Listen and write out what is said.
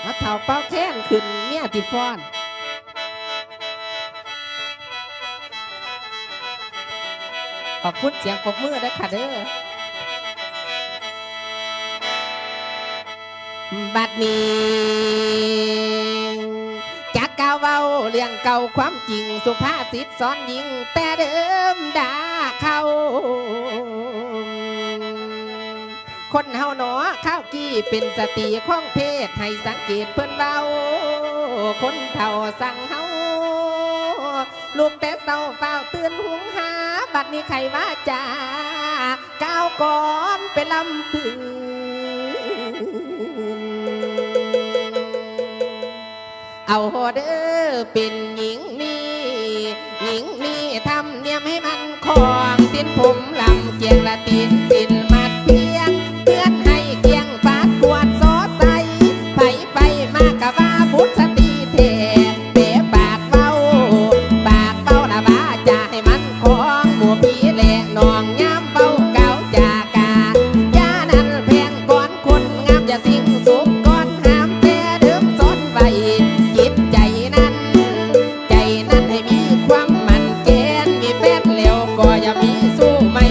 เอาเท่าเป้าแค้นขึ้นเมียติฟ้อนขอบคุณเสียงปรบมือด้วยค่ะเด้อ บัดนี้จากกาวเว้าเรื่องเก่าความจริงสุภาษิตสอนยิง แต่เดิมด่าเขา คนเฮาหนอข้าวกี้เป็นสติของเพศให้สังเกตเพื่อนเบาคนเฒ่าสั่งเฮาลูกแต่เศร้าเฝ้าตื่นหุงหา บัดนี้ใครว่าจะก้าวก่อนไปลำพื้นเอาเด้อเป็นหญิงมีหญิงมีทำเนียมให้มันคองสิ้นผมลำเกียงละตี นองย้ำเบาเก่าจากายานั้นแงก่อนคนงามอย่สิ่งสุขก่อนห้ามแต่ดื่มสนไว้จิตใจนั้น ใจนั้นให้มีความมันเกณฑ์มีแฟนเร็วก็อย่ามีสู้ไม่